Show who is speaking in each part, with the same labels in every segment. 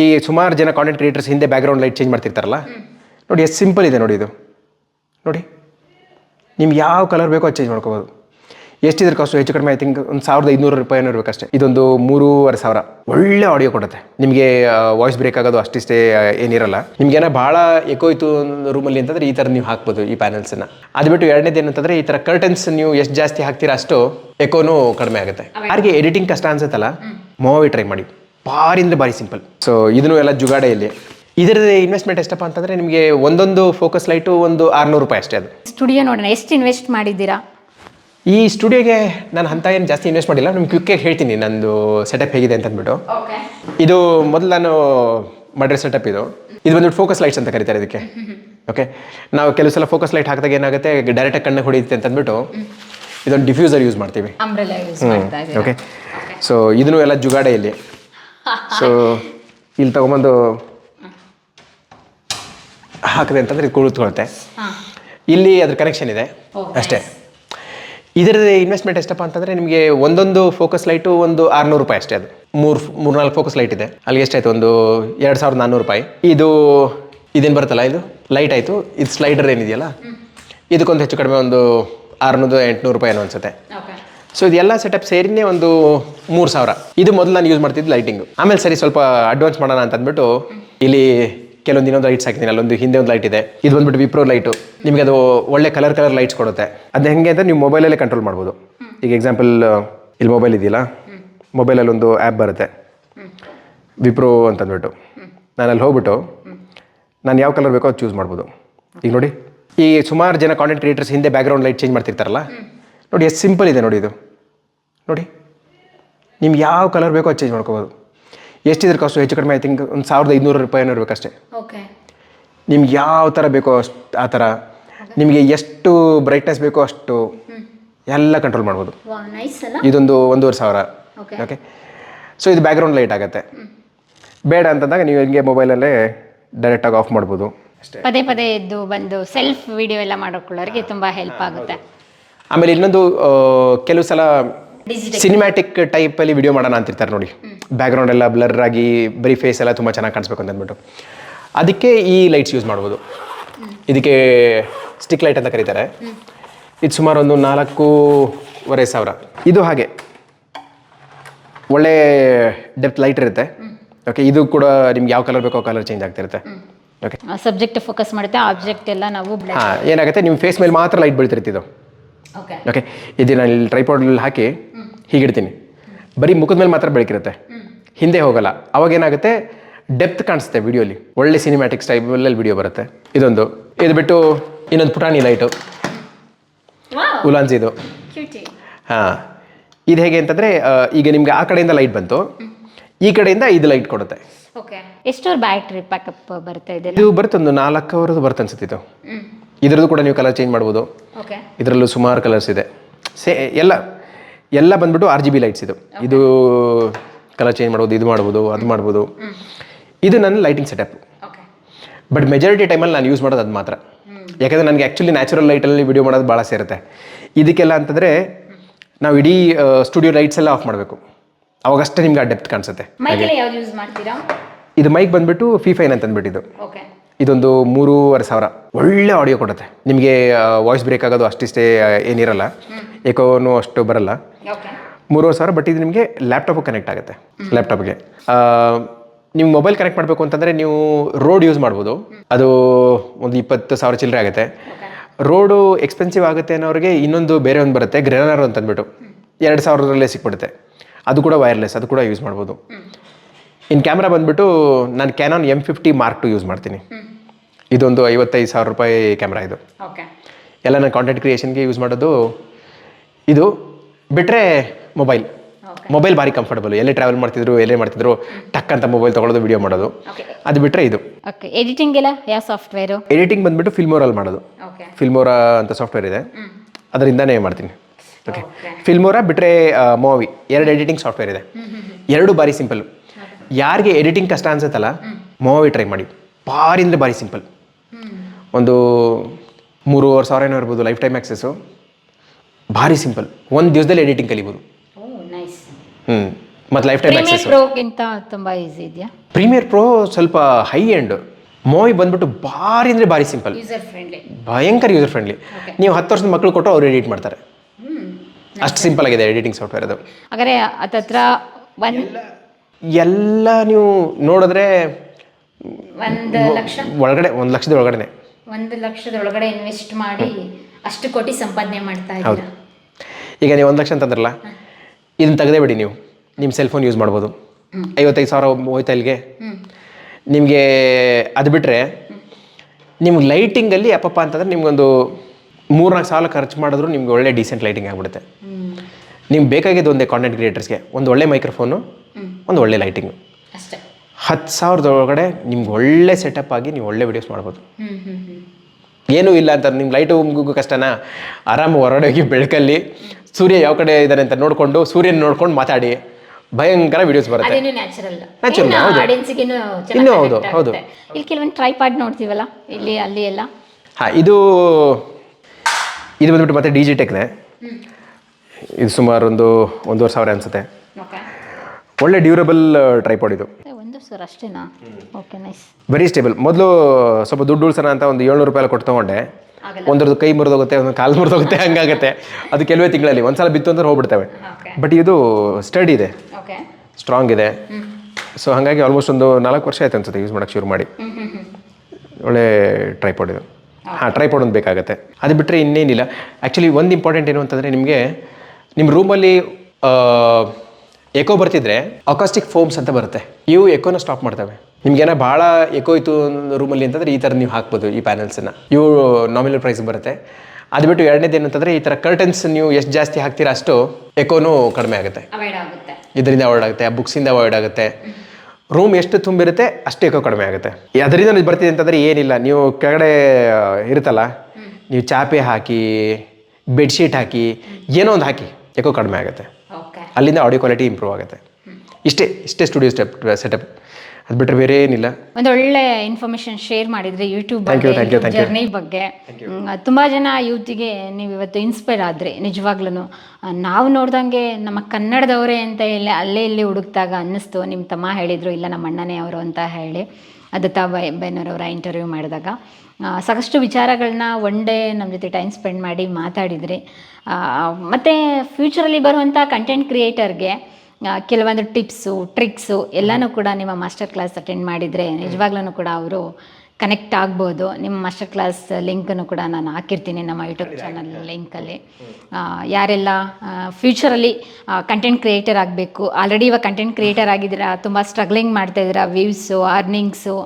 Speaker 1: ಈ ಸುಮಾರು ಜನ ಕಾಂಟೆಂಟ್ ಕ್ರಿಯೇಟರ್ಸ್ ಹಿಂದೆ ಬ್ಯಾಕ್ಗ್ರೌಂಡ್ ಲೈಟ್ ಚೇಂಜ್ ಮಾಡ್ತಿರ್ತಾರಲ್ಲ? ನೋಡಿ ಎಷ್ಟು ಸಿಂಪಲ್ ಇದೆ ನೋಡಿ ಇದು. ನೋಡಿ ನಿಮ್ಗೆ ಯಾವ ಕಲರ್ ಬೇಕೋ ಅದು ಚೇಂಜ್ ಮಾಡ್ಕೋಬೋದು. ಎಷ್ಟಿದ್ರ ಕಾಸ್ಟು ಹೆಚ್ಚು ಕಡಿಮೆ ಐ ಥಿಂಕ್ ಒಂದು ಸಾವಿರದ ಐದುನೂರು ರೂಪಾಯಿ ಏನೋ ಇರಬೇಕಷ್ಟೇ ಇದೊಂದು ಮೂರುವರೆ ಸಾವಿರ. ಒಳ್ಳೆ ಆಡಿಯೋ ಕೊಡುತ್ತೆ. ನಿಮಗೆ ವಾಯ್ಸ್ ಬ್ರೇಕ್ ಆಗೋದು ಅಷ್ಟಿಷ್ಟೇ ಏನಿರಲ್ಲ. ನಿಮ್ಗೆ ಏನೋ ಭಾಳ ಎಕೋ ಇತ್ತು ರೂಮಲ್ಲಿ ಅಂತಂದ್ರೆ ಈ ಥರ ನೀವು ಹಾಕ್ಬೋದು ಈ ಪ್ಯಾನಲ್ಸನ್ನ ಅದು ಬಿಟ್ಟು ಎರಡನೇದು ಏನಂತಂದರೆ ಈ ಥರ ಕರ್ಟನ್ಸ್ ನೀವು ಎಷ್ಟು ಜಾಸ್ತಿ ಹಾಕ್ತೀರಾ ಅಷ್ಟು ಎಕೋನು ಕಡಿಮೆ ಆಗುತ್ತೆ. ಹಾಗೆ ಎಡಿಟಿಂಗ್ ಕಷ್ಟ ಅನ್ಸುತ್ತಲ್ಲ ಮೋವಿ ಟ್ರೈ ಮಾಡಿ. ಭಾರಿ ಅಂದರೆ ಭಾರಿ ಸಿಂಪಲ್. ಸೊ ಇದನ್ನು ಎಲ್ಲ ಜುಗಾಡೆ ಇಲ್ಲಿ. ಇದರದ ಇನ್ವೆಸ್ಟ್ಮೆಂಟ್ ಎಷ್ಟಪ್ಪ ಅಂತಂದರೆ ನಿಮಗೆ ಒಂದೊಂದು ಫೋಕಸ್ ಲೈಟು ಒಂದು ಆರುನೂರು ರೂಪಾಯಿ ಅಷ್ಟೇ ಅದು.
Speaker 2: ಸ್ಟುಡಿಯೋ ನೋಡೋಣ ಎಷ್ಟು ಇನ್ವೆಸ್ಟ್ ಮಾಡಿದ್ದೀರಾ?
Speaker 1: ಈ ಸ್ಟುಡಿಯೋಗೆ ನಾನು ಅಂತ ಏನು ಜಾಸ್ತಿ ಇನ್ವೆಸ್ಟ್ ಮಾಡಿಲ್ಲ ನಿಮ್ಗೆ ಕ್ವಿಕ್ಕಾಗಿ ಹೇಳ್ತೀನಿ ನಂದು ಸೆಟಪ್ ಹೇಗಿದೆ ಅಂತ ಅಂದ್ಬಿಟ್ಟು ಇದು ಮೊದಲು ನಾನು ಮಡ್ರೆ ಸೆಟಪ್ ಇದು. ಇದು ಬಂದ್ಬಿಟ್ಟು ಫೋಕಸ್ ಲೈಟ್ಸ್ ಅಂತ ಕರೀತಾರೆ ಇದಕ್ಕೆ. ಓಕೆ ನಾವು ಕೆಲವು ಸಲ ಫೋಕಸ್ ಲೈಟ್ ಹಾಕಿದಾಗ ಏನಾಗುತ್ತೆ ಡೈರೆಕ್ಟಾಗಿ ಕಣ್ಣಿಗೆ ಹೊಡೆಯುತ್ತೆ ಅಂತ ಅಂದ್ಬಿಟ್ಟು ಇದೊಂದು ಡಿಫ್ಯೂಸರ್ ಯೂಸ್ ಮಾಡ್ತೀವಿ. ಓಕೆ ಸೊ ಇದನ್ನು ಎಲ್ಲ ಜುಗಾಡೆ ಇಲ್ಲಿ. ಸೊ ಇಲ್ಲಿ ತಗೊಂಬಂದು ಹಾಕಿದೆ ಅಂತಂದ್ರೆ ಇದು ಕುಳಿತುಕೊಳುತ್ತೆ ಇಲ್ಲಿ ಅದ್ರ ಕನೆಕ್ಷನ್ ಇದೆ. ಅಷ್ಟೇ. ಇದರ ಇನ್ವೆಸ್ಟ್ಮೆಂಟ್ ಎಷ್ಟಪ್ಪ ಅಂತಂದರೆ ನಿಮಗೆ ಒಂದೊಂದು ಫೋಕಸ್ ಲೈಟು ಒಂದು ಆರುನೂರು ರೂಪಾಯಿ ಅಷ್ಟೇ ಅದು. ಮೂರು ಮೂರ್ನಾಲ್ಕು ಫೋಕಸ್ ಲೈಟ್ ಇದೆ. ಅಲ್ಲಿ ಎಷ್ಟಾಯ್ತು? ಒಂದು ಎರಡು ಸಾವಿರದ ನಾನ್ನೂರು ರೂಪಾಯಿ. ಇದು ಇದೇನು ಬರುತ್ತಲ್ಲ ಇದು? ಲೈಟ್ ಆಯಿತು. ಇದು ಸ್ಲೈಡರ್ ಏನಿದೆಯಲ್ಲ? ಇದಕ್ಕೊಂದು ಹೆಚ್ಚು ಕಡಿಮೆ ಒಂದು ಆರುನೂರು ಎಂಟುನೂರು ರೂಪಾಯಿ ಏನೋ ಅನ್ಸುತ್ತೆ. ಸೊ ಇದೆಲ್ಲ ಸೆಟಪ್ ಸೇರಿನೇ ಒಂದು ಮೂರು ಸಾವಿರ. ಇದು ಮೊದಲು ನಾನು ಯೂಸ್ ಮಾಡ್ತಿದ್ದು ಲೈಟಿಂಗು ಆಮೇಲೆ ಸರಿ ಸ್ವಲ್ಪ ಅಡ್ವಾನ್ಸ್ ಮಾಡೋಣ ಅಂತ ಅಂದ್ಬಿಟ್ಟು ಇಲ್ಲಿ ಕೆಲವೊಂದು ಇನ್ನೊಂದು ಲೈಟ್ಸ್ ಹಾಕಿದ್ದೀನಿ. ಅಲ್ಲೊಂದು ಹಿಂದೆ ಒಂದು ಲೈಟ್ ಇದೆ. ಇದು ಬಂದ್ಬಿಟ್ಟು ವಿಪ್ರೋ ಲೈಟು ನಿಮಗೆ ಅದು ಒಳ್ಳೆ ಕಲರ್ ಕಲರ್ ಲೈಟ್ಸ್ ಕೊಡುತ್ತೆ. ಅದು ಹೆಂಗೆ ಅಂತ ನೀವು ಮೊಬೈಲಲ್ಲೇ ಕಂಟ್ರೋಲ್ ಮಾಡ್ಬೋದು. ಈಗ ಎಕ್ಸಾಂಪಲ್ ಇಲ್ಲಿ ಮೊಬೈಲ್ ಇದೆಯಲ್ಲ? ಮೊಬೈಲಲ್ಲಿ ಒಂದು ಆ್ಯಪ್ ಬರುತ್ತೆ. ವಿಪ್ರೋ ಅಂತಂದ್ಬಿಟ್ಟು ನಾನು ಅಲ್ಲಿ ಹೋಗ್ಬಿಟ್ಟು ನಾನು ಯಾವ ಕಲರ್ ಬೇಕೋ ಅದು ಚೂಸ್ ಮಾಡ್ಬೋದು. ಈಗ ನೋಡಿ. ಈ ಸುಮಾರು ಜನ ಕಾಂಟೆಂಟ್ ಕ್ರಿಯೇಟರ್ಸ್ ಹಿಂದೆ ಬ್ಯಾಕ್ಗ್ರೌಂಡ್ ಲೈಟ್ ಚೇಂಜ್ ಮಾಡ್ತಿರ್ತಾರಲ್ಲ? ನೋಡಿ, ಎಷ್ಟು ಸಿಂಪಲ್ ಇದೆ ನೋಡಿ ಇದು. ನೋಡಿ ನಿಮ್ಗೆ ಯಾವ ಕಲರ್ ಬೇಕೋ ಅದು ಚೇಂಜ್ ಮಾಡ್ಕೋಬೋದು. ಎಷ್ಟಿದ್ರೆ ಕಾಸ್ಟು ಹೆಚ್ಚು ಕಡಿಮೆ ಐ ತಿಂಕ್ ಒಂದು ಸಾವಿರದ ಐದುನೂರು ರೂಪಾಯಿ ಇರಬೇಕಷ್ಟೇ.
Speaker 2: ಓಕೆ
Speaker 1: ನಿಮ್ಗೆ ಯಾವ ಥರ ಬೇಕೋ ಅಷ್ಟು ಆ ಥರ ನಿಮಗೆ ಎಷ್ಟು ಬ್ರೈಟ್ನೆಸ್ ಬೇಕೋ ಅಷ್ಟು ಎಲ್ಲ ಕಂಟ್ರೋಲ್ ಮಾಡ್ಬೋದು. ಇದೊಂದು ಒಂದೂವರೆ ಸಾವಿರ. ಓಕೆ ಸೊ ಇದು ಬ್ಯಾಕ್ಗ್ರೌಂಡ್ ಲೈಟ್ ಆಗುತ್ತೆ. ಬೇಡ ಅಂತಂದಾಗ ನೀವು ಹಿಂಗೆ ಮೊಬೈಲಲ್ಲೇ ಡೈರೆಕ್ಟಾಗಿ ಆಫ್ ಮಾಡ್ಬೋದು. ಅಷ್ಟೇ.
Speaker 2: ಪದೇ ಪದೇ ಇದ್ದು ಬಂದು ಸೆಲ್ಫ್ ವಿಡಿಯೋ ಎಲ್ಲ ಮಾಡೋಕೊಳ್ಳೋರಿಗೆ ತುಂಬ ಹೆಲ್ಪ್ ಆಗುತ್ತೆ.
Speaker 1: ಆಮೇಲೆ ಇನ್ನೊಂದು ಕೆಲವು ಸಲ ಸಿನಿಮ್ಯಾಟಿಕ್ ಟೈಪ್ ಅಲ್ಲಿ ವಿಡಿಯೋ ಮಾಡೋಣ ಅಂತಿರ್ತಾರೆ ನೋಡಿ. ಬ್ಯಾಕ್ಗ್ರೌಂಡ್ ಎಲ್ಲ ಬ್ಲರ್ ಆಗಿ ಬರೀ ಫೇಸ್ ಎಲ್ಲ ತುಂಬ ಚೆನ್ನಾಗಿ ಕಾಣಿಸ್ಬೇಕು ಅಂತ ಅಂದ್ಬಿಟ್ಟು. ಅದಕ್ಕೆ ಈ ಲೈಟ್ಸ್ ಯೂಸ್ ಮಾಡ್ಬೋದು. ಇದಕ್ಕೆ ಸ್ಟಿಕ್ ಲೈಟ್ ಅಂತ ಕರೀತಾರೆ. ಇದು ಸುಮಾರು ಒಂದು ನಾಲ್ಕೂವರೆ ಸಾವಿರ. ಇದು ಹಾಗೆ. ಒಳ್ಳೆ ಡೆಪ್ತ್ ಲೈಟ್ ಇರುತ್ತೆ. ಓಕೆ ಇದು ಕೂಡ ನಿಮ್ಗೆ ಯಾವ ಕಲರ್ ಬೇಕೋ ಕಲರ್ ಚೇಂಜ್ ಆಗ್ತಿರುತ್ತೆ. ಓಕೆ
Speaker 2: ಸಬ್ಜೆಕ್ಟ್ ಫೋಕಸ್ ಮಾಡುತ್ತೆ ಆಬ್ಜೆಕ್ಟ್ ಎಲ್ಲ ನಾವು
Speaker 1: ಹಾಂ ಏನಾಗುತ್ತೆ ನಿಮ್ಮ ಫೇಸ್ ಮೇಲೆ ಮಾತ್ರ ಲೈಟ್ ಬೀಳ್ತಿರ್ತಿದ್ದು ಇದು
Speaker 2: ಓಕೆ
Speaker 1: ಓಕೆ ಇದನ್ನ ಇಲ್ಲಿ ಟ್ರೈಪಾಡಲ್ಲಿ ಹಾಕಿ ಹೀಗಿಡ್ತೀನಿ. ಬರೀ ಮುಖದ ಮೇಲೆ ಮಾತ್ರ ಬೆಳಕಿರುತ್ತೆ. ಹಿಂದೆ ಹೋಗಲ್ಲ. ಅವಾಗ ಏನಾಗುತ್ತೆ? ಡೆಪ್ತ್ ಕಾಣಿಸುತ್ತೆ ವಿಡಿಯೋಲಿ. ಒಳ್ಳೆ ಸಿನಿಮ್ಯಾಟಿಕ್ ಸ್ಟೈಲಲ್ಲಿ ವಿಡಿಯೋ ಬರುತ್ತೆ. ಇದೊಂದು. ಇದು ಬಿಟ್ಟು ಇನ್ನೊಂದು ಪುಟಾಣಿ ಲೈಟು ಉಲಾನ್ಸಿದು ಹಾಂ. ಇದು ಹೇಗೆ ಅಂತಂದರೆ ಈಗ ನಿಮ್ಗೆ ಆ ಕಡೆಯಿಂದ ಲೈಟ್ ಬಂತು. ಈ ಕಡೆಯಿಂದ ಇದು ಲೈಟ್ ಕೊಡುತ್ತೆ.
Speaker 2: ಓಕೆ ಎಷ್ಟೋರ್ ಬ್ಯಾಟ್ರಿ ಪ್ಯಾಕಪ್ ಬರುತ್ತೆ ಇದೆಲ್ಲ
Speaker 1: ಇದು? ಬರುತ್ತೆ ಒಂದು ನಾಲ್ಕು ಬರುತ್ತೆ ಅನ್ಸುತ್ತೆ ಇದು. ಇದ್ರದ್ದು ಕೂಡ ನೀವು ಕಲರ್ ಚೇಂಜ್ ಮಾಡ್ಬೋದು. ಇದರಲ್ಲೂ ಸುಮಾರು ಕಲರ್ಸ್ ಇದೆ. ಸೇ ಎಲ್ಲ ಎಲ್ಲ ಬಂದ್ಬಿಟ್ಟು ಆರ್ ಜಿ ಬಿ ಲೈಟ್ಸ್ ಇದು. ಇದು ಕಲರ್ ಚೇಂಜ್ ಮಾಡ್ಬೋದು ಇದು ಮಾಡ್ಬೋದು ಅದು ಮಾಡ್ಬೋದು. ಇದು ನನ್ನ ಲೈಟಿಂಗ್ ಸೆಟಪ್ ಬಟ್ ಮೆಜಾರಿಟಿ ಟೈಮಲ್ಲಿ ನಾನು ಯೂಸ್ ಮಾಡೋದು ಅದು ಮಾತ್ರ. ಯಾಕಂದರೆ ನನಗೆ ಆ್ಯಕ್ಚುಲಿ ನ್ಯಾಚುರಲ್ ಲೈಟಲ್ಲಿ ವಿಡಿಯೋ ಮಾಡೋದು ಭಾಳ ಸೇರುತ್ತೆ. ಇದಕ್ಕೆಲ್ಲ ಅಂತಂದರೆ ನಾವು ಇಡೀ ಸ್ಟುಡಿಯೋ ಲೈಟ್ಸ್ ಎಲ್ಲ ಆಫ್ ಮಾಡಬೇಕು. ಅವಾಗಷ್ಟೇ ನಿಮ್ಗೆ ಆ ಡೆಪ್ತ್ ಕಾಣಿಸುತ್ತೆ. ಇದು ಮೈಕ್ ಬಂದ್ಬಿಟ್ಟು ಫಿ ಫೈನ್ ಅಂತ ಅಂದ್ಬಿಟ್ಟಿದ್ದು ಇದೊಂದು ಮೂರುವರೆ ಸಾವಿರ. ಒಳ್ಳೆ ಆಡಿಯೋ ಕೊಡುತ್ತೆ. ನಿಮಗೆ ವಾಯ್ಸ್ ಬ್ರೇಕ್ ಆಗೋದು ಅಷ್ಟಿಷ್ಟೇ ಏನಿರಲ್ಲ. ಏಕೋನು ಅಷ್ಟು ಬರಲ್ಲ. ಮೂರುವರೆ ಸಾವಿರ ಬಟ್ ಇದು ನಿಮಗೆ ಲ್ಯಾಪ್ಟಾಪ್ ಕನೆಕ್ಟ್ ಆಗುತ್ತೆ. ಲ್ಯಾಪ್ಟಾಪ್ಗೆ ನಿಮ್ಮ ಮೊಬೈಲ್ ಕನೆಕ್ಟ್ ಮಾಡಬೇಕು ಅಂತಂದರೆ ನೀವು ರೋಡ್ ಯೂಸ್ ಮಾಡ್ಬೋದು. ಅದು ಒಂದು ಇಪ್ಪತ್ತು ಸಾವಿರ ಚಿಲ್ಲರೆ ಆಗುತ್ತೆ. ರೋಡು ಎಕ್ಸ್ಪೆನ್ಸಿವ್ ಆಗುತ್ತೆ ಅನ್ನೋರಿಗೆ ಇನ್ನೊಂದು ಬೇರೆ ಒಂದು ಬರುತ್ತೆ ಗ್ರೆನರ್ ಅಂತಂದ್ಬಿಟ್ಟು. ಎರಡು ಸಾವಿರದಲ್ಲೇ ಸಿಕ್ಬಿಡುತ್ತೆ. ಅದು ಕೂಡ ವೈರ್ಲೆಸ್ ಅದು ಕೂಡ ಯೂಸ್ ಮಾಡ್ಬೋದು. ಇನ್ನು ಕ್ಯಾಮ್ರಾ ಬಂದ್ಬಿಟ್ಟು ನಾನು Canon M fifty mark two use ಮಾಡ್ತೀನಿ. ಇದೊಂದು ಐವತ್ತೈದು ಸಾವಿರ ರೂಪಾಯಿ ಕ್ಯಾಮ್ರಾ ಇದು.
Speaker 2: ಓಕೆ.
Speaker 1: ಎಲ್ಲ ನಾನು ಕಾಂಟೆಂಟ್ ಕ್ರಿಯೇಷನ್ಗೆ ಯೂಸ್ ಮಾಡೋದು ಇದು ಬಿಟ್ಟರೆ ಮೊಬೈಲ್ ಮೊಬೈಲ್ ಭಾರಿ ಕಂಫರ್ಟಬಲ್ ಎಲ್ಲೇ ಟ್ರಾವೆಲ್ ಮಾಡ್ತಿದ್ರು ಎಲ್ಲೇ ಮಾಡ್ತಿದ್ರು ಟಕ್ ಅಂತ ಮೊಬೈಲ್ ತಗೊಳ್ಳೋದು ವಿಡಿಯೋ ಮಾಡೋದು. ಅದು ಬಿಟ್ಟರೆ ಇದು.
Speaker 2: ಎಡಿಟಿಂಗ್ ಎಲ್ಲ ಯಾವ ಸಾಫ್ಟ್ವೇರ್
Speaker 1: ಎಡಿಟಿಂಗ್ ಬಂದ್ಬಿಟ್ಟು ಫಿಲ್ಮೋರಲ್ಲಿ ಮಾಡೋದು. ಫಿಲ್ಮೋರಾ ಅಂತ ಸಾಫ್ಟ್ವೇರ್ ಇದೆ. ಅದರಿಂದನೇ ಮಾಡ್ತೀನಿ. ಓಕೆ. ಫಿಲ್ಮೋರಾ ಬಿಟ್ಟರೆ ಮೂವಿ ಎರಡು ಎಡಿಟಿಂಗ್ ಸಾಫ್ಟ್ವೇರ್ ಇದೆ. ಎರಡು ಭಾರಿ ಸಿಂಪಲ್ ಯಾರಿಗೆ ಎಡಿಟಿಂಗ್ ಕಷ್ಟ ಅನ್ಸುತ್ತಲ್ಲ ಮೂವಿ ಟ್ರೈ ಮಾಡಿ. ಭಾರಿ ಅಂದರೆ ಭಾರಿ ಸಿಂಪಲ್ ಒಂದು ಮೂರುವರೆ ಸಾವಿರ ಏನೋ ಇರ್ಬೋದು ಲೈಫ್ ಟೈಮ್ ಆಕ್ಸೆಸ್ಸು ಭಾರಿ ಸಿಂಪಲ್ ಒಂದು ದಿವಸದಲ್ಲಿ ಎಡಿಟಿಂಗ್ ಕಲಿಬೋದು. ಹ್ಞೂ ಮತ್ತು ಲೈಫ್ ಟೈಮ್
Speaker 2: ಪ್ರೀಮಿಯರ್
Speaker 1: ಆಕ್ಸೆಸ್
Speaker 2: ಪ್ರೋಗಿಂತ ತುಂಬ ಈಸಿ ಇದೆಯಾ?
Speaker 1: ಪ್ರೀಮಿಯರ್ ಪ್ರೋ ಸ್ವಲ್ಪ ಹೈ ಎಂಡ್ ಮೂವಿ ಬಂದ್ಬಿಟ್ಟು ಭಾರಿ ಅಂದರೆ ಭಾರಿ ಸಿಂಪಲ್ ಭಯಂಕರ ಯೂಸರ್ ಫ್ರೆಂಡ್ಲಿ ನೀವು ಹತ್ತು ವರ್ಷದ ಮಕ್ಕಳು ಕೊಟ್ಟು ಅವ್ರು ಎಡಿಟ್ ಮಾಡ್ತಾರೆ. ಅಷ್ಟು ಸಿಂಪಲ್ ಆಗಿದೆ ಎಡಿಟಿಂಗ್ ಸಾಫ್ಟ್ವೇರ್ ಅದು.
Speaker 2: ಹಾಗಾದರೆ ಅದತ್ರ ಒಂದ್
Speaker 1: ಎಲ್ಲ ನೀವು ನೋಡಿದ್ರೆ
Speaker 2: ಒಂದು ಲಕ್ಷ.
Speaker 1: ಒಳಗಡೆ ಒಂದು ಲಕ್ಷದ ಒಳಗಡೆ
Speaker 2: ಒಂದು ಲಕ್ಷದ ಒಳಗಡೆ ಇನ್ವೆಸ್ಟ್ ಮಾಡಿ ಅಷ್ಟು ಕೋಟಿ ಸಂಪಾದನೆ ಮಾಡ್ತಾ
Speaker 1: ಹೌದು.
Speaker 2: ಇದ್ದೀರಾ
Speaker 1: ಈಗ ನೀವು ಒಂದು ಲಕ್ಷ ಅಂತಂದ್ರಲ್ಲ ಇದನ್ನ ತೆಗೆದೇ ಬಿಡಿ ನೀವು. ನಿಮ್ಮ ಸೆಲ್ ಫೋನ್ ಯೂಸ್ ಮಾಡ್ಬೋದು. ಐವತ್ತೈದು ಸಾವಿರ ಹೋಯ್ತಾ ಇಲ್ಲಿಗೆ
Speaker 2: ಹ್ಮ್.
Speaker 1: ನಿಮಗೆ ಅದು ಬಿಟ್ಟರೆ ನಿಮ್ಗೆ ಲೈಟಿಂಗಲ್ಲಿ ಅಪ್ಪಪ್ಪ ಅಂತಂದ್ರೆ ನಿಮಗೊಂದು ಮೂರ್ನಾಲ್ಕು ಸಾವಿರ ಖರ್ಚು ಮಾಡಿದ್ರು ನಿಮ್ಗೆ ಒಳ್ಳೆ ಡೀಸೆಂಟ್ ಲೈಟಿಂಗ್ ಆಗಿಬಿಡುತ್ತೆ.
Speaker 2: ಹ್ಮ್.
Speaker 1: ನಿಮ್ಗೆ ಬೇಕಾಗಿದ್ದು ಒಂದೇ ಕಾಂಟೆಂಟ್ ಕ್ರಿಯೇಟರ್ಸ್ಗೆ ಒಂದು ಒಳ್ಳೆ ಮೈಕ್ರೋಫೋನು ಒಂದು ಒಳ್ಳೆ ಲೈಟಿಂಗು
Speaker 2: ಅಷ್ಟೇ.
Speaker 1: ಹತ್ತು ಸಾವಿರದ ಒಳಗಡೆ ನಿಮ್ಗೆ ಒಳ್ಳೆ ಸೆಟಪ್ ಆಗಿ ನೀವು ಒಳ್ಳೆ ವಿಡಿಯೋಸ್ ಮಾಡ್ಬೋದು. ಏನೂ ಇಲ್ಲ ಅಂತ ನಿಮ್ಮ ಲೈಟು ಮುಗುಗು ಕಷ್ಟನಾ? ಆರಾಮ ಹೊರಗಡೆ ಹೋಗಿ ಬೆಳಕಲ್ಲಿ. ಸೂರ್ಯ ಯಾವ ಕಡೆ ಇದ್ದಾರೆ ಅಂತ ನೋಡಿಕೊಂಡು ಸೂರ್ಯನ ನೋಡ್ಕೊಂಡು ಮಾತಾಡಿ. ಭಯಂಕರ ವಿಡಿಯೋಸ್ ಬರುತ್ತೆ.
Speaker 2: ನ್ಯಾಚುರಲ್
Speaker 1: ಇನ್ನೂ ಹೌದು, ಹೌದು.
Speaker 2: ಇಲ್ಲಿ ಕೆಲವೊಂದು ಟ್ರೈಪಾಡ್ ನೋಡ್ತೀವಲ್ಲ ಇಲ್ಲಿ ಅಲ್ಲಿ ಎಲ್ಲ?
Speaker 1: ಹಾಂ ಇದು ಇದು ಬಂದ್ಬಿಟ್ಟು ಮತ್ತೆ ಡಿ ಜಿ ಟೆಕ್ನೆ ಇದು ಸುಮಾರು ಒಂದು ಒಂದೂವರೆ ಸಾವಿರ ಅನಿಸುತ್ತೆ. ಒಳ್ಳೆ ಡ್ಯೂರಬಲ್ ಟ್ರೈಪಾಡ್ ಇದು.
Speaker 2: ಒಂದು ಸರ್ ಅಷ್ಟೇನಾ? ಓಕೆ ನೈಸ್
Speaker 1: ವೆರಿ ಸ್ಟೇಬಲ್ ಮೊದಲು ಸ್ವಲ್ಪ ದುಡ್ಡು ಉಳ್ಸೋಣ ಅಂತ ಒಂದು ಏಳ್ನೂರು ರೂಪಾಯಿ ಕೊಟ್ಟು ತೊಗೊಂಡೆ. ಒಂದರದ್ದು ಕೈ ಮುರಿದೋಗುತ್ತೆ ಒಂದು ಕಾಲು ಮುರಿದೋಗುತ್ತೆ ಹಂಗಾಗುತ್ತೆ. ಅದು ಕೆಲವೇ ತಿಂಗಳಲ್ಲಿ. ಒಂದ್ಸಲ ಬಿತ್ತು ಅಂದ್ರೆ ಹೋಗ್ಬಿಡ್ತವೆ. ಬಟ್ ಇದು ಸ್ಟಡಿ ಇದೆ. ಸ್ಟ್ರಾಂಗ್ ಇದೆ. ಸೊ ಹಾಗಾಗಿ ಆಲ್ಮೋಸ್ಟ್ ಒಂದು ನಾಲ್ಕು ವರ್ಷ ಆಯ್ತು ಅನ್ಸುತ್ತೆ ಯೂಸ್ ಮಾಡೋಕ್ಕೆ ಶುರು ಮಾಡಿ. ಒಳ್ಳೆ ಟ್ರೈಪಾಡ್ ಇದು. ಹಾಂ ಟ್ರೈಪಾಡ್ ಒಂದು ಬೇಕಾಗುತ್ತೆ. ಅದು ಬಿಟ್ಟರೆ ಇನ್ನೇನಿಲ್ಲ. ಆ್ಯಕ್ಚುಲಿ ಒಂದು ಇಂಪಾರ್ಟೆಂಟ್ ಏನು ಅಂತಂದರೆ ನಿಮಗೆ ನಿಮ್ಮ ರೂಮಲ್ಲಿ ಎಕೋ ಬರ್ತಿದ್ರೆ ಅಕಾಸ್ಟಿಕ್ ಫೋಮ್ಸ್ ಅಂತ ಬರುತ್ತೆ. ಇವು ಎಕೋನ ಸ್ಟಾಪ್ ಮಾಡ್ತವೆ. ನಿಮ್ಗೇನೋ ಭಾಳ ಎಕೋ ಇತ್ತು ರೂಮಲ್ಲಿ ಅಂತಂದರೆ ಈ ಥರ ನೀವು ಹಾಕ್ಬೋದು ಈ ಪ್ಯಾನಲ್ಸನ್ನು ಇವು ನಾಮಿನಲ್ ಪ್ರೈಸ್ ಬರುತ್ತೆ. ಅದು ಬಿಟ್ಟು ಎರಡನೇದು ಏನಂತಂದರೆ ಈ ಥರ ಕರ್ಟನ್ಸ್ ನೀವು ಎಷ್ಟು ಜಾಸ್ತಿ ಹಾಕ್ತೀರಾ ಅಷ್ಟು ಎಕೋನೂ ಕಡಿಮೆ ಆಗುತ್ತೆ. ಇದರಿಂದ ಅವಾಯ್ಡ್ ಆಗುತ್ತೆ ಬುಕ್ಸಿಂದ ಅವಾಯ್ಡ್ ಆಗುತ್ತೆ. ರೂಮ್ ಎಷ್ಟು ತುಂಬಿರುತ್ತೆ ಅಷ್ಟು ಎಕೋ ಕಡಿಮೆ ಆಗುತ್ತೆ. ಅದರಿಂದ ನೀವು ಬರ್ತಿದೆ ಅಂತಂದರೆ ಏನಿಲ್ಲ. ನೀವು ಕೆಳಗಡೆ ಇರುತ್ತಲ್ಲ? ನೀವು ಚಾಪೆ ಹಾಕಿ ಬೆಡ್ಶೀಟ್ ಹಾಕಿ ಏನೋ ಒಂದು ಹಾಕಿ. ಎಕೋ ಕಡಿಮೆ ಆಗುತ್ತೆ. ಅಲ್ಲಿಂದ ಆಡಿಯೋ ಕ್ವಾಲಿಟಿ ಇಂಪ್ರೂವ್ ಆಗುತ್ತೆ. ಇಷ್ಟೇ ಇಷ್ಟೇ ಸ್ಟುಡಿಯೋ ಸ್ಟೆಪ್ ಸೆಟಪ್ ಅದು ಬಿಟ್ಟರೆ ಬೇರೆ ಏನಿಲ್ಲ.
Speaker 2: ಒಂದು ಒಳ್ಳೆ ಇನ್ಫಾರ್ಮೇಶನ್ ಶೇರ್ ಮಾಡಿದ್ರೆ ಯೂಟ್ಯೂಬ್
Speaker 1: ಬಗ್ಗೆ.
Speaker 2: ಜರ್ನಿ ಬಗ್ಗೆ. ತುಂಬಾ ಜನ ಯೂತ್ಗೆ ನೀವು ಇವತ್ತು ಇನ್ಸ್ಪೈರ್ ಆದ್ರೆ ನಿಜವಾಗ್ಲೂ ನಾವು ನೋಡ್ದಂಗೆ ನಮ್ಮ ಕನ್ನಡದವರೇ ಅಂತ ಹೇಳಿ ಅಲ್ಲೇ ಇಲ್ಲಿ ಹುಡುಕ್ದಾಗ ಅನ್ನಿಸ್ತು. ನಿಮ್ಮ ತಮ್ಮ ಹೇಳಿದ್ರು ಇಲ್ಲ ನಮ್ಮ ಅಣ್ಣನೇ ಅವರು ಅಂತ ಹೇಳಿ. ದತ್ತಾ ಬೈ ಬೆನ್ನೂರವರ ಇಂಟರ್ವ್ಯೂ ಮಾಡಿದಾಗ ಸಾಕಷ್ಟು ವಿಚಾರಗಳನ್ನ ಒನ್ ಡೇ ನಮ್ಮ ಜೊತೆ ಟೈಮ್ ಸ್ಪೆಂಡ್ ಮಾಡಿ ಮಾತಾಡಿದ್ರಿ. ಮತ್ತು ಫ್ಯೂಚರಲ್ಲಿ ಬರುವಂಥ ಕಂಟೆಂಟ್ ಕ್ರಿಯೇಟರ್ಗೆ ಕೆಲವೊಂದು ಟಿಪ್ಸು ಟ್ರಿಕ್ಸು ಎಲ್ಲನೂ ಕೂಡ ನಿಮ್ಮ ಮಾಸ್ಟರ್ ಕ್ಲಾಸ್ ಅಟೆಂಡ್ ಮಾಡಿದರೆ ನಿಜವಾಗ್ಲೂ ಕೂಡ ಅವರು ಕನೆಕ್ಟ್ ಆಗ್ಬೋದು. ನಿಮ್ಮ ಮಾಸ್ಟರ್ ಕ್ಲಾಸ್ ಲಿಂಕನ್ನು ಕೂಡ ನಾನು ಹಾಕಿರ್ತೀನಿ ನಮ್ಮ ಯೂಟ್ಯೂಬ್ ಚಾನಲ್ ಲಿಂಕಲ್ಲಿ ಯಾರೆಲ್ಲ ಫ್ಯೂಚರಲ್ಲಿ ಕಂಟೆಂಟ್ ಕ್ರಿಯೇಟರ್ ಆಗಬೇಕು ಆಲ್ರೆಡಿ ಇವಾಗ ಕಂಟೆಂಟ್ ಕ್ರಿಯೇಟರ್ ಆಗಿದ್ದೀರಾ ತುಂಬ ಸ್ಟ್ರಗ್ಲಿಂಗ್ ಮಾಡ್ತಾ ಇದ್ದೀರಾ ವ್ಯೂಸು ಅರ್ನಿಂಗ್ಸು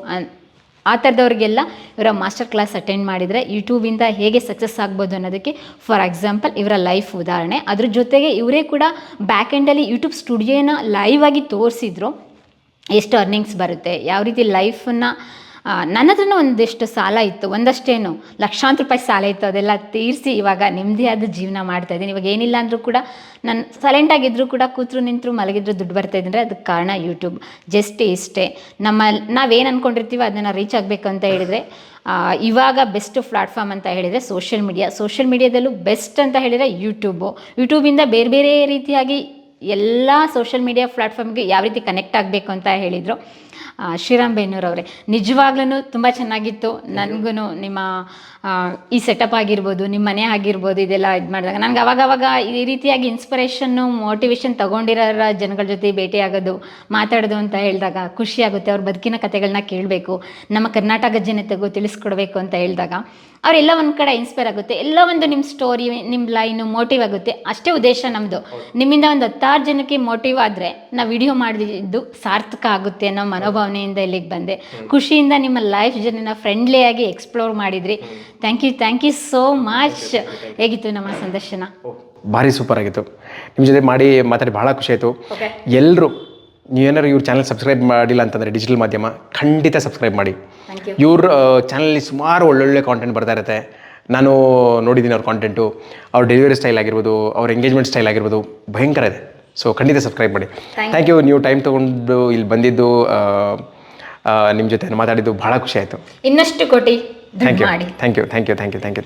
Speaker 2: ಆ ಥರದವ್ರಿಗೆಲ್ಲ ಇವರ ಮಾಸ್ಟರ್ ಕ್ಲಾಸ್ ಅಟೆಂಡ್ ಮಾಡಿದರೆ ಯೂಟ್ಯೂಬಿಂದ ಹೇಗೆ ಸಕ್ಸಸ್ ಆಗ್ಬೋದು ಅನ್ನೋದಕ್ಕೆ ಫಾರ್ ಎಕ್ಸಾಂಪಲ್ ಇವರ ಲೈಫ್ ಉದಾಹರಣೆ. ಅದ್ರ ಜೊತೆಗೆ ಇವರೇ ಕೂಡ ಬ್ಯಾಕ್ ಎಂಡಲ್ಲಿ ಯೂಟ್ಯೂಬ್ ಸ್ಟುಡಿಯೋನ ಲೈವ್ ಆಗಿ ತೋರಿಸಿದ್ರು ಎಷ್ಟು ಅರ್ನಿಂಗ್ಸ್ ಬರುತ್ತೆ ಯಾವ ರೀತಿ ಲೈಫನ್ನು ನನ್ನ ಹತ್ರನೂ ಒಂದಿಷ್ಟು ಸಾಲ ಇತ್ತು, ಒಂದಷ್ಟೇನು, ಲಕ್ಷಾಂತರ ರೂಪಾಯಿ ಸಾಲ ಇತ್ತು, ಅದೆಲ್ಲ ತೀರಿಸಿ ಇವಾಗ ನೆಮ್ಮದಿಯಾದ ಜೀವನ ಮಾಡ್ತಾ ಇದ್ದೀನಿ. ಇವಾಗ ಏನಿಲ್ಲ ಅಂದರೂ ಕೂಡ ನಾನು ಸೈಲೆಂಟ್ ಆಗಿದ್ರು ಕೂಡ ಕೂತ್ರು ನಿಂತರು ಮಲಗಿದ್ರು ದುಡ್ಡು ಬರ್ತಾ ಇದ್ದರೆ ಅದಕ್ಕೆ ಕಾರಣ ಯೂಟ್ಯೂಬ್ ಜಸ್ಟ್ ಇಷ್ಟೇ. ನಮ್ಮ, ನಾವೇನು ಅಂದ್ಕೊಂಡಿರ್ತೀವೋ ಅದನ್ನು ರೀಚ್ ಆಗಬೇಕು ಅಂತ ಹೇಳಿದರೆ ಇವಾಗ ಬೆಸ್ಟ್ ಪ್ಲಾಟ್ಫಾರ್ಮ್ ಅಂತ ಹೇಳಿದರೆ ಸೋಷಿಯಲ್ ಮೀಡಿಯಾ ಸೋಷಿಯಲ್ ಮೀಡಿಯಾದಲ್ಲೂ ಬೆಸ್ಟ್ ಅಂತ ಹೇಳಿದರೆ ಯೂಟ್ಯೂಬು ಯೂಟ್ಯೂಬಿಂದ ಬೇರೆ ಬೇರೆ ರೀತಿಯಾಗಿ ಎಲ್ಲ ಸೋಷಿಯಲ್ ಮೀಡಿಯಾ ಪ್ಲಾಟ್ಫಾರ್ಮ್ಗೆ ಯಾವ ರೀತಿ ಕನೆಕ್ಟ್ ಆಗಬೇಕು ಅಂತ ಹೇಳಿದರು. ಶ್ರೀರಾಮ್ ಬೇನೂರವರೇ ನಿಜವಾಗ್ಲೂ ತುಂಬ ಚೆನ್ನಾಗಿತ್ತು. ನನಗೂ ನಿಮ್ಮ ಈ ಸೆಟಪ್ ಆಗಿರ್ಬೋದು ನಿಮ್ಮ ಮನೆ ಆಗಿರ್ಬೋದು ಇದೆಲ್ಲ ಇದು ಮಾಡಿದಾಗ. ನನಗೆ ಅವಾಗ ಅವಾಗ ಈ ರೀತಿಯಾಗಿ ಇನ್ಸ್ಪಿರೇಷನ್ನು ಮೋಟಿವೇಶನ್ ತೊಗೊಂಡಿರೋ ಜನಗಳ ಜೊತೆ ಭೇಟಿಯಾಗೋದು ಮಾತಾಡೋದು ಅಂತ ಹೇಳಿದಾಗ ಖುಷಿ ಆಗುತ್ತೆ. ಅವ್ರ ಬದುಕಿನ ಕಥೆಗಳನ್ನ ಕೇಳಬೇಕು. ನಮ್ಮ ಕರ್ನಾಟಕ ಜನತೆಗೂ ತಿಳಿಸ್ಕೊಡ್ಬೇಕು ಅಂತ ಹೇಳಿದಾಗ ಅವರೆಲ್ಲ ಒಂದು ಕಡೆ ಇನ್ಸ್ಪೈರ್ ಆಗುತ್ತೆ. ಎಲ್ಲ ಒಂದು ನಿಮ್ಮ ಸ್ಟೋರಿ ನಿಮ್ಮ ಲೈನು ಮೋಟಿವ್ ಆಗುತ್ತೆ. ಅಷ್ಟೇ ಉದ್ದೇಶ ನಮ್ಮದು ನಿಮ್ಮಿಂದ ಒಂದು ಹತ್ತಾರು ಜನಕ್ಕೆ ಮೋಟಿವ್ ಆದರೆ ನಾವು ವಿಡಿಯೋ ಮಾಡಿದ್ದು ಸಾರ್ಥಕ ಆಗುತ್ತೆ ಅನ್ನೋ ಮನೋಭಾವನೆಯಿಂದ ಇಲ್ಲಿಗೆ ಬಂದೆ. ಖುಷಿಯಿಂದ ನಿಮ್ಮ ಲೈಫ್ ಜರ್ನಿನ ಫ್ರೆಂಡ್ಲಿಯಾಗಿ ಎಕ್ಸ್ಪ್ಲೋರ್ ಮಾಡಿದ್ರಿ. Thank you thank you so much ಹೇಗಿತ್ತು ನಮ್ಮ ಸಂದರ್ಶನ?
Speaker 1: ಭಾರಿ ಸೂಪರ್ ಆಗಿತ್ತು. ನಿಮ್ಮ ಜೊತೆ ಮಾಡಿ ಮಾತಾಡಿ ಭಾಳ ಖುಷಿ ಆಯಿತು.
Speaker 2: ಓಕೆ
Speaker 1: ಎಲ್ಲರೂ ನೀವೇನಾದ್ರು ಇವ್ರ ಚಾನಲ್ ಸಬ್ಸ್ಕ್ರೈಬ್ ಮಾಡಿಲ್ಲ ಅಂತಂದರೆ ಡಿಜಿಟಲ್ ಮಾಧ್ಯಮ ಖಂಡಿತ ಸಬ್ಸ್ಕ್ರೈಬ್ ಮಾಡಿ.
Speaker 2: ಥ್ಯಾಂಕ್ ಯು
Speaker 1: ಇವ್ರ ಚಾನಲಲ್ಲಿ ಸುಮಾರು ಒಳ್ಳೊಳ್ಳೆ ಕಾಂಟೆಂಟ್ ಬರ್ತಾ ಇರುತ್ತೆ. ನಾನು ನೋಡಿದ್ದೀನಿ ಅವ್ರ ಕಾಂಟೆಂಟು ಅವ್ರ ಡೆಲಿವರಿ ಸ್ಟೈಲ್ ಆಗಿರ್ಬೋದು ಅವ್ರ ಎಂಗೇಜ್ಮೆಂಟ್ ಸ್ಟೈಲ್ ಆಗಿರ್ಬೋದು ಭಯಂಕರ ಇದೆ. ಸೊ ಖಂಡಿತ ಸಬ್ಸ್ಕ್ರೈಬ್ ಮಾಡಿ. ಥ್ಯಾಂಕ್ ಯು ನೀವು ಟೈಮ್ ತೊಗೊಂಡು ಇಲ್ಲಿ ಬಂದಿದ್ದು ನಿಮ್ಮ ಜೊತೆ ಮಾತಾಡಿದ್ದು ಭಾಳ ಖುಷಿ ಆಯಿತು.
Speaker 2: ಇನ್ನಷ್ಟು ಕೊಟ್ಟಿ
Speaker 1: thank you thank you thank you thank you thank you